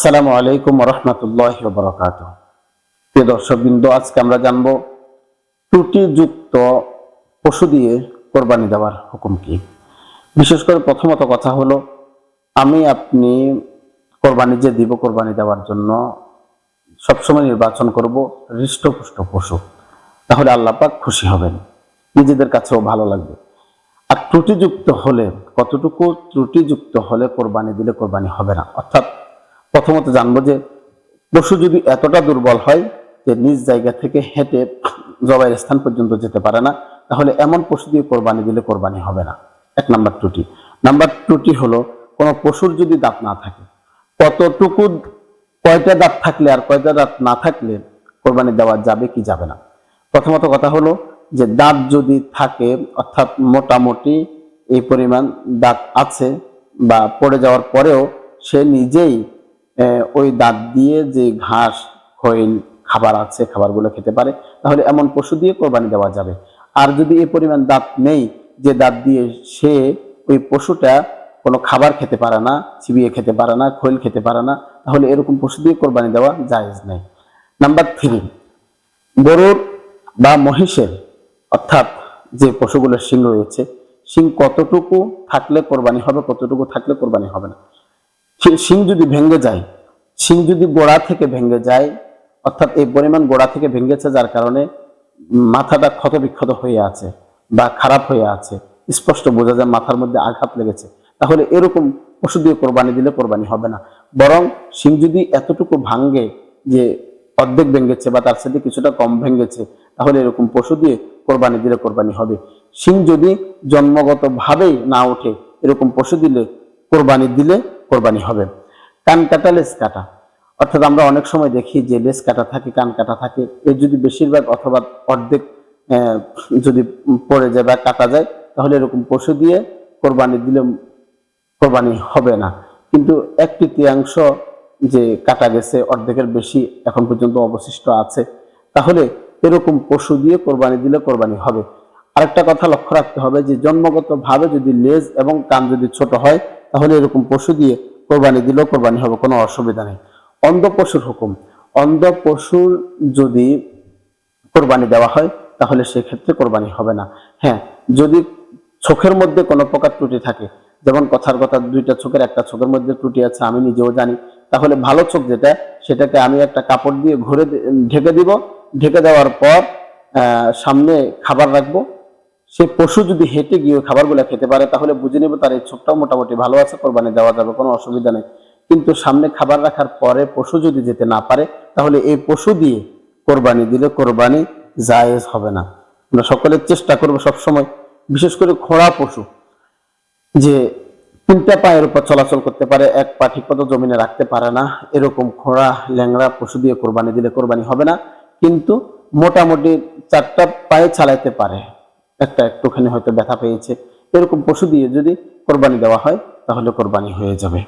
আসসালামু আলাইকুম রহমতুল্লাহ বরকাত প্রিয় দর্শকবৃন্দ, আজকে আমরা জানব ত্রুটিযুক্ত পশু দিয়ে কোরবানি দেওয়ার হুকুম কি। বিশেষ করে প্রথমত কথা হলো, আমি আপনি কোরবানি যে দিব কোরবানি দেওয়ার জন্য সবসময় নির্বাচন করব হৃষ্টপুষ্ট পশু। তাহলে আল্লাহ পাক খুশি হবেন, নিজেদের কাছেও ভালো লাগবে। আর ত্রুটিযুক্ত হলে, কতটুকু ত্রুটিযুক্ত হলে কোরবানি দিলে কোরবানি হবে না? অর্থাৎ প্রথমত জানব যে পশু যদি এতটা দুর্বল হয় যে নিজ জায়গা থেকে হেঁটে জবাইয়ের স্থান পর্যন্ত যেতে পারে না, তাহলে এমন পশু দিয়ে কোরবানি দিলে কোরবানি হবে না। এক নাম্বার ত্রুটি। নাম্বার ত্রুটি হলো কোনো পশুর যদি দাঁত না থাকে, কতটুকু কয়টা দাঁত থাকলে আর কয়টা দাঁত না থাকলে কোরবানি দেওয়া যাবে কি যাবে না? প্রথমত কথা হলো যে দাঁত যদি থাকে, অর্থাৎ মোটামুটি এই পরিমাণ দাঁত আছে বা পড়ে যাওয়ার পরেও সে নিজেই ওই দাঁত দিয়ে যে ঘাস খৈল খাবার আছে, খাবারগুলো খেতে পারে, তাহলে এমন পশু দিয়ে কোরবানি দেওয়া যাবে। আর যদি এই পরিমাণ দাঁত নেই, যে দাঁত দিয়ে সে ওই পশুটা কোনো খাবার খেতে পারে না, চিবিয়ে খেতে পারে না, খৈল খেতে পারে না, তাহলে এরকম পশু দিয়ে কোরবানি দেওয়া জায়েজ নেই। নাম্বার থ্রি, গরুর বা মহিষের, অর্থাৎ যে পশুগুলোর শিং রয়েছে, শিং কতটুকু থাকলে কোরবানি হবে, কতটুকু থাকলে কোরবানি হবে না। শিং যদি ভেঙে যায় শিং যদি গোড়া থেকে ভেঙে যায়, অর্থাৎ এই পরিমাণ গোড়া থেকে ভেঙেছে যার কারণে মাথাটা ক্ষত বিক্ষত হয়ে আছে বা খারাপ হয়ে আছে, স্পষ্ট বোঝা যায় মাথার মধ্যে আঘাত লেগেছে। তাহলে এরকম পশু দিয়ে কোরবানি দিলে কোরবানি হবে না। বরং শিং যদি এতটুকু ভাঙ্গে যে অর্ধেক ভেঙেছে বা তার সাথে কিছুটা কম ভেঙেছে, তাহলে এরকম পশু দিয়ে কোরবানি দিলে কোরবানি হবে। শিং যদি জন্মগত ভাবেই না ওঠে, এরকম পশু দিলে কোরবানি দিলে কোরবানি হবে। কান কাটা লেস কাটা। অর্থাৎ আমরা অনেক সময় দেখি যে লেস কাটা থাকে, কান কাটা থাকে। এর যদি বেশিরভাগ অথবা অর্ধেক যদি পড়ে যায় বা কাটা যায়, তাহলে এরকম পশু দিয়ে কোরবানি দিলে কোরবানি হবে না। কিন্তু এক তৃতীয়াংশ যে কাটা গেছে, অর্ধেকের বেশি এখন পর্যন্ত অবশিষ্ট আছে, তাহলে এরকম পশু দিয়ে কোরবানি দিলে কোরবানি হবে। আরেকটা কথা লক্ষ্য রাখতে হবে যে জন্মগতভাবে যদি লেজ এবং কান যদি ছোট হয়, তাহলে এরকম পশু দিয়ে কোরবানি দিলেও কোরবানি হবে, কোনো অসুবিধা নেই। অন্ধ পশুর হুকুম। অন্ধ পশুর যদি কোরবানি দেওয়া হয়, তাহলে সেক্ষেত্রে কোরবানি হবে না। হ্যাঁ যদি চোখের মধ্যে কোনো প্রকার ত্রুটি থাকে, যেমন কথার কথা, দুইটা চোখের একটা চোখের মধ্যে ত্রুটি আছে, আমি নিজেও জানি, তাহলে ভালো চোখ যেটা, সেটাকে আমি একটা কাপড় দিয়ে ঘুরে ঢেকে দিব। ঢেকে দেওয়ার পর সামনে খাবার রাখব সে পশু যদি হেঁটে গিয়ে খাবারগুলো খেতে পারে, তাহলে বুঝে নেব তার এই চোখটাও মোটামুটি ভালো আছে, কোরবানি দেওয়া যাবে, কোনো অসুবিধা নেই। কিন্তু সামনে খাবার রাখার পরে পশু যদি যেতে না পারে, তাহলে এই পশু দিয়ে কোরবানি দিলে কোরবানি জায়েজ হবে না। আমরা সকলে চেষ্টা করব সবসময়, বিশেষ করে খোঁড়া পশু, যে তিনটা পায়ের উপর চলাচল করতে পারে, এক পা ঠিকমতো জমিনে রাখতে পারে না, এরকম খোঁড়া ল্যাংড়া পশু দিয়ে কোরবানি দিলে কোরবানি হবে না। কিন্তু মোটামুটি চারটা পায়ে চালাইতে পারে। একটা একটুখানি হয়তো ব্যথা পেয়েছে। এরকম পশু দিয়ে যদি কোরবানি দেওয়া হয়, তাহলে কোরবানি হয়ে যাবে।